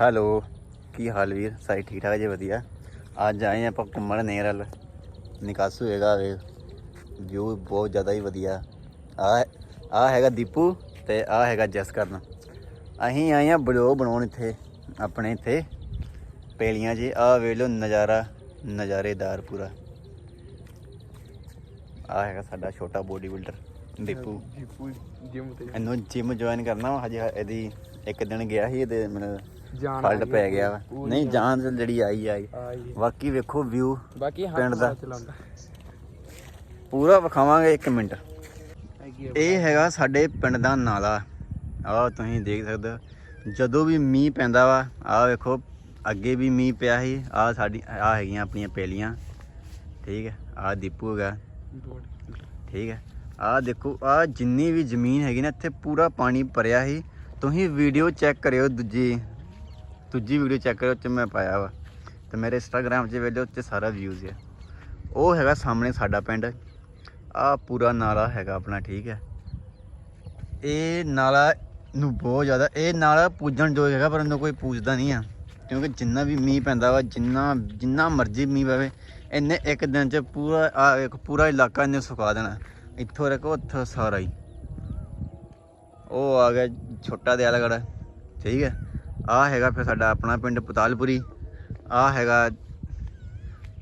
Hello ਕੀ ਹਾਲ ਵੀਰ? ਸਾਰੇ ਠੀਕ ਠਾਕ ਜੀ ਵਧੀਆ। ਅੱਜ ਆਏ ਆਪਾਂ ਘੁੰਮਣ ਨੇਰਲ। ਨਿਕਾਸ ਹੋਏਗਾ ਵੇ। ਵਿਊ ਬਹੁਤ ਜ਼ਿਆਦਾ ਹੀ ਵਧੀਆ। ਆ ਆ ਹੈਗਾ ਦੀਪੂ ਤੇ ਆ ਹੈਗਾ ਜਸਕਰਨ। ਅਸੀਂ ਆਏ ਆ ਬਲੌਗ ਬਣਾਉਣ ਇੱਥੇ ਆਪਣੇ ਇੱਥੇ। ਪੇਲੀਆਂ ਜੀ ਆ ਵੇਖ ਲਓ ਨਜ਼ਾਰਾ ਨਜ਼ਾਰੇਦਾਰ ਪੂਰਾ। ਆ ਹੈਗਾ ਸਾਡਾ ਛੋਟਾ body builder Deepu Deepu gym ਤੇ। ਇਹਨੂੰ ਜਿਮ ਜੁਆਇਨ ਕਰਨਾ ਹਜੇ ਇਹਦੀ ਇੱਕ ਦਿਨ ਗਿਆ ਸੀ ਇਹਦੇ ਮੈਨੂੰ ਜਾਨ ਫਲਟ ਪੈ ਗਿਆ ਵਾ। ਨਹੀਂ ਜਾਨ ਜਿਹੜੀ ਆਈ ਆਈ ਬਾਕੀ ਵੇਖੋ ਵਿਊ ਬਾਕੀ ਪਿੰਡ ਦਾ। ਪੂਰਾ ਵਿਖਾਵਾਂਗੇ 1 ਮਿੰਟ। ਆ। ਇਹ ਹੈਗਾ ਸਾਡੇ ਪਿੰਡ ਦਾ ਨਾਲਾ। ਆਹ ਤੁਸੀਂ ਦੇਖ ਸਕਦੇ ਹੋ। ਜਦੋਂ ਵੀ ਮੀਂਹ ਪੈਂਦਾ ਵਾ ਆਹ ਵੇਖੋ ਅੱਗੇ ਵੀ ਮੀਂਹ ਪਿਆ ਸੀ। ਆਹ ਸਾਡੀ ਆਹ ਹੈਗੀਆਂ ਆਪਣੀਆਂ ਪੇਲੀਆਂ। ਠੀਕ ਹੈ ਆਹ ਦੀਪੂ ਹੈਗਾ। ਠੀਕ ਹੈ ਆਹ ਦੇਖੋ ਆਹ ਜਿੰਨੀ ਵੀ ਜ਼ਮੀਨ ਹੈਗੀ ਨਾ ਇੱਥੇ ਪੂਰਾ ਪਾਣੀ ਭਰਿਆ ਸੀ। ਤੁਸੀਂ ਵੀਡੀਓ ਚੈੱਕ ਕਰਿਓ ਦੂਜੀ। ਦੂਜੀ ਵੀਡੀਓ ਚੈੱਕ ਕਰਿਓ 'ਚ ਮੈਂ ਪਾਇਆ ਵਾ। ਤੇ ਮੇਰੇ ਇੰਸਟਾਗ੍ਰam 'ਚ ਵੇਲੇ ਉੱਤੇ ਸਾਰਾ ਵਿਊਜ਼ ਹੈ ਉਹ ਹੈਗਾ ਸਾਹਮਣੇ ਸਾਡਾ ਪਿੰਡ। ਆ ਪੂਰਾ ਨਾਲਾ ਹੈਗਾ ਆਪਣਾ, ਠੀਕ ਹੈ ਇਹ ਨਾਲਾ ਨੂੰ ਬਹੁਤ ਜ਼ਿਆਦਾ, ਇਹ ਨਾਲਾ ਪੂਜਣ ਯੋਗ ਹੈਗਾ, ਪਰ ਇਹਨੂੰ ਕੋਈ ਪੂਜਦਾ ਨਹੀਂ ਆ। ਕਿਉਂਕਿ ਜਿੰਨਾ ਵੀ ਮੀਂਹ ਪੈਂਦਾ ਵਾ, ਜਿੰਨਾ ਜਿੰਨਾ ਮਰਜ਼ੀ ਮੀਂਹ ਪਵੇ, ਇਹਨੇ ਇੱਕ ਦਿਨ 'ਚ ਪੂਰਾ, ਆ ਇੱਕ ਪੂਰਾ ਇਲਾਕਾ ਇਹਨੇ ਸੁਕਾ ਦੇਣਾ। ਇੱਥੋਂ ਰੱਖੋ, ਉੱਥੋਂ ਸਾਰਾ ਹੀ। ਉਹ ਆ ਗਿਆ ਛੋਟਾ ਦਿਆਲਗੜ ਠੀਕ ਹੈ ਆ ਹੈਗਾ ਫਿਰ ਸਾਡਾ ਆਪਣਾ ਪਿੰਡ ਪਤਾਲਪੁਰੀ। ਆ ਹੈਗਾ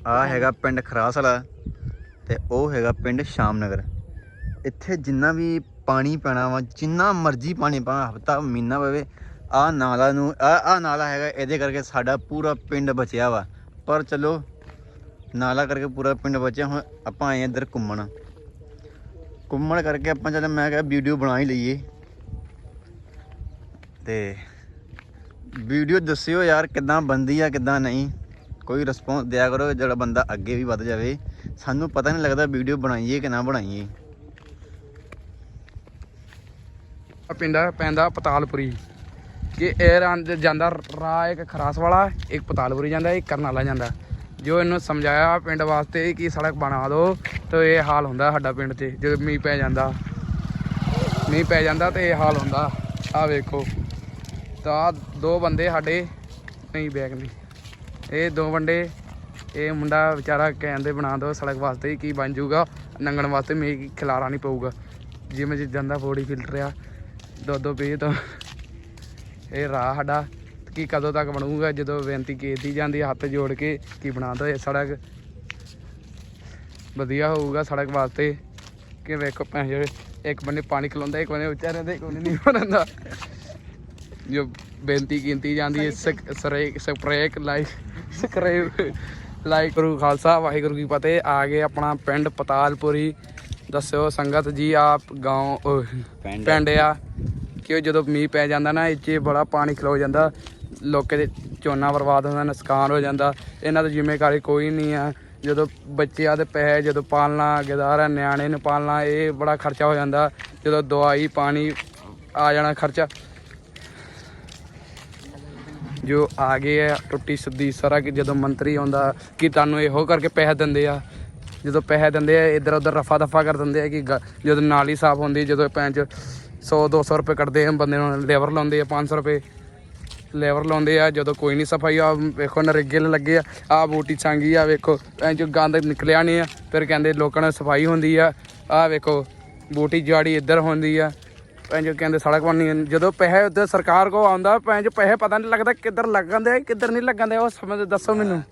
ਆ ਹੈਗਾ ਪਿੰਡ ਖਰਾਸ ਵਾਲਾ ਤੇ ਉਹ ਹੈਗਾ ਪਿੰਡ ਸ਼ਾਮਨਗਰ। ਇੱਥੇ ਜਿੰਨਾ ਵੀ ਪਾਣੀ ਪੈਣਾ ਵਾ, ਜਿੰਨਾ ਮਰਜ਼ੀ ਪਾਣੀ ਪਾ, ਹਫਤਾ, ਮਹੀਨਾ ਪਵੇ, ਆ ਨਾਲਾ ਨੂੰ, ਆ ਨਾਲਾ ਹੈਗਾ, ਇਹਦੇ ਕਰਕੇ ਸਾਡਾ ਪੂਰਾ ਪਿੰਡ ਬਚਿਆ ਵਾ। ਪਰ ਚਲੋ, ਨਾਲਾ ਕਰਕੇ ਪੂਰਾ ਪਿੰਡ ਬਚਿਆ, ਹੁਣ ਆਪਾਂ ਆਏ ਇੱਧਰ ਘੁੰਮਣ। ਘੁੰਮਣ ਕਰਕੇ ਆਪਾਂ ਚੱਲ ਮੈਂ ਕਿਹਾ ਵੀਡੀਓ ਬਣਾ ਹੀ ਲਈਏ। ਤੇ ਵੀਡੀਓ ਦੱਸਿਓ ਯਾਰ ਕਿੱਦਾਂ ਬੰਦੀ ਆ, ਕਿੱਦਾਂ ਨਹੀਂ। ਕੋਈ ਰਿਸਪੌਂਸ ਦਿਆ ਕਰੋ ਜਿਹੜਾ ਬੰਦਾ ਅੱਗੇ ਵੀ ਵੱਧ ਜਾਵੇ। ਸਾਨੂੰ ਪਤਾ ਨਹੀਂ ਲੱਗਦਾ ਵੀਡੀਓ ਬਣਾਈਏ ਕਿ ਨਾ ਬਣਾਈਏ। ਆ ਪਿੰਡ ਪੈਂਦਾ ਪਤਾਲਪੁਰੀ। ਕਿ ਇਹ ਰਾਂ ਜਾਂਦਾ ਰਾਹ ਇੱਕ ਖਰਾਸ ਵਾਲਾ ਇੱਕ ਪਤਾਲਪੁਰੀ ਜਾਂਦਾ, ਇੱਕ ਕਰਨਾਲਾ ਜਾਂਦਾ। ਜੋ ਇਹਨੂੰ ਸਮਝਾਇਆ ਪਿੰਡ ਵਾਸਤੇ ਕਿ ਸੜਕ ਬਣਾ ਦਿਓ ਤੇ ਇਹ ਹਾਲ ਹੁੰਦਾ ਸਾਡਾ ਪਿੰਡ 'ਤੇ, ਜਦੋਂ ਮੀਂਹ ਪੈ ਜਾਂਦਾ। ਮੀਂਹ ਪੈ ਜਾਂਦਾ ਤੇ ਇਹ ਹਾਲ ਹੁੰਦਾ। ਆ ਵੇਖੋ। ਤਾਂ ਦੋ ਬੰਦੇ ਸਾਡੇ ਨਹੀਂ ਬੈਗ ਨਹੀਂ। ਇਹ ਦੋ ਬੰਦੇ, ਇਹ ਮੁੰਡਾ ਵਿਚਾਰਾ ਕਹਿੰਦੇ ਬਣਾ ਦਿਓ ਸੜਕ ਵਾਸਤੇ ਕੀ ਬਣ ਜਾਊਗਾ, ਨੰਗਣ ਵਾਸਤੇ ਮੀਂਹ ਖਿਲਾਰਾ ਨਹੀਂ ਪਊਗਾ। ਜਿਵੇਂ ਜਿ ਜਾਂਦਾ ਬੋਡੀ ਫਿਲਟਰ ਆ, ਦੋ ਦੋ ਪੇਜ ਤੋਂ। ਇਹ ਰਾਹ ਸਾਡਾ, ਕੀ ਕਦੋਂ ਤੱਕ ਬਣੂਗਾ, ਜਦੋਂ ਬੇਨਤੀ ਕੀਤੀ ਜਾਂਦੀ ਹੱਥ ਜੋੜ ਕੇ ਕੀ ਬਣਾ ਦਿਓ ਇਹ ਸੜਕ। ਵਧੀਆ ਹੋਊਗਾ ਸੜਕ ਵਾਸਤੇ। ਕਿ ਵੇਖੋ ਪੈਸੇ ਇੱਕ ਬੰਨੇ ਪਾਣੀ ਖਲੋਂਦਾ, ਇੱਕ ਬੰਨੇ ਵਿਚਾਰਿਆਂ ਦੇ ਕੋਈ ਨਹੀਂ ਬਣਦਾ। ਜੋ ਬੇਨਤੀ ਕੀਤੀ ਜਾਂਦੀ ਹੈ ਸਕ- ਸਰੇ ਸਪਰੇਕ like scrape like Guru Khalsa Waheguru ਕੀ ਫਤਿਹ। ਆ ਗਏ ਆਪਣਾ ਪਿੰਡ ਪਤਾਲਪੁਰੀ। ਦੱਸਿਓ ਸੰਗਤ ਜੀ ਆਪ ਗਾਉਂ ਪਿੰਡ। ਆ। ਕਿ ਜਦੋਂ ਮੀਂਹ ਪੈ ਜਾਂਦਾ ਨਾ ਇੱਥੇ ਬੜਾ ਪਾਣੀ ਖਲੋ ਜਾਂਦਾ। ਲੋਕੇ ਦੇ ਝੋਨਾ ਬਰਬਾਦ ਹੁੰਦਾ ਨੁਕਸਾਨ ਹੋ ਜਾਂਦਾ। ਇਹਨਾਂ ਦੀ ਜ਼ਿੰਮੇਵਾਰੀ ਕੋਈ ਨਹੀਂ ਆ। ਜਦੋਂ ਬੱਚਿਆਂ ਦੇ ਪੈਸੇ ਜਦੋਂ ਪਾਲਣਾ ਗਦਾਰਾ ਨਿਆਣੇ ਨੂੰ ਪਾਲਣਾ ਇਹ ਬੜਾ ਖਰਚਾ ਹੋ ਜਾਂਦਾ। ਜਦੋਂ ਦਵਾਈ ਪਾਣੀ ਆ ਜਾਣਾ ਖਰਚਾ। ਜੋ ਆ ਗਏ ਆ, ਟੁੱਟੀ ਸਿੱਧੀ, ਸਾਰਾ ਕਿ ਜਦੋਂ ਮੰਤਰੀ ਆਉਂਦਾ, ਕਿ ਤੁਹਾਨੂੰ ਇਹੋ ਕਰਕੇ ਪੈਸੇ ਦਿੰਦੇ ਆ? ਜਦੋਂ ਪੈਸੇ ਦਿੰਦੇ ਆ, ਇੱਧਰ ਉੱਧਰ ਰਫਾ ਦਫਾ ਕਰ ਦਿੰਦੇ ਆ ਕਿ ਗ- ਜਦੋਂ ਨਾਲੀ ਸਾਫ਼ ਹੁੰਦੀ, ਜਦੋਂ ਪੈਂਚ 100 200 ਰੁਪਏ ਕੱਢਦੇ ਆ, ਬੰਦੇ ਨੂੰ ਲੇਬਰ ਲਾਉਂਦੇ ਆ 500 ਰੁਪਏ ਲੇਬਰ ਲਾਉਂਦੇ ਆ, ਜਦੋਂ ਕੋਈ ਨਹੀਂ ਸਫ਼ਾਈ ਆ ਵੇਖੋ ਨਰੇਗੇ ਲੱਗੇ ਆ ਆ ਬੂਟੀ ਛਾਂਗੀ ਆ, ਵੇਖੋ ਪੈਂਚ ਗੰਦ ਨਿਕਲਿਆ ਨਹੀਂ ਆ, ਫਿਰ ਕਹਿੰਦੇ ਲੋਕਾਂ ਨਾਲ ਸਫ਼ਾਈ ਹੁੰਦੀ ਆ ਆ ਵੇਖੋ, ਬੂਟੀ ਜਾੜੀ ਇੱਧਰ ਹੁੰਦੀ ਆ ਪੈਂਚ ਕਹਿੰਦੇ ਸੜਕ ਬਣਨੀ ਜਦੋਂ ਪੈਸੇ ਉੱਧਰ ਸਰਕਾਰ ਕੋ ਆਉਂਦਾ ਪੈਂਚ ਪੈਸੇ ਪਤਾ ਨਹੀਂ ਲੱਗਦਾ ਕਿੱਧਰ ਲੱਗਣ ਦੇ ਕਿੱਧਰ ਨਹੀਂ ਲੱਗਣ ਦੇ ਉਹ ਸਮਝ ਦੱਸੋ ਮੈਨੂੰ।